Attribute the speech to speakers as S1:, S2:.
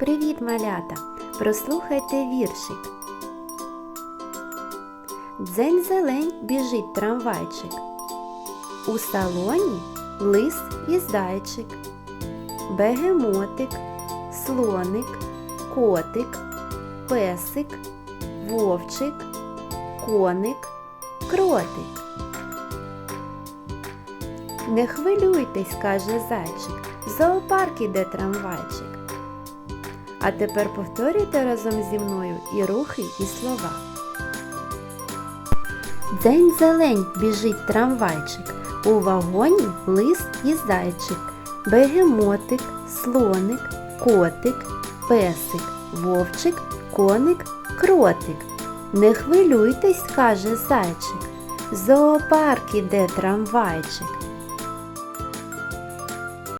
S1: Привіт, малята! Прослухайте віршик. Дзень зелень біжить трамвайчик. У салоні лис і зайчик, бегемотик, слоник, котик, песик, вовчик, коник, кротик. Не хвилюйтесь, каже зайчик, в зоопарк іде трамвайчик. А тепер повторюйте разом зі мною і рухи, і слова. Дзень зелень біжить трамвайчик, у вагоні лис і зайчик, бегемотик, слоник, котик, песик, вовчик, коник, кротик. Не хвилюйтесь, каже зайчик, зоопарк іде трамвайчик.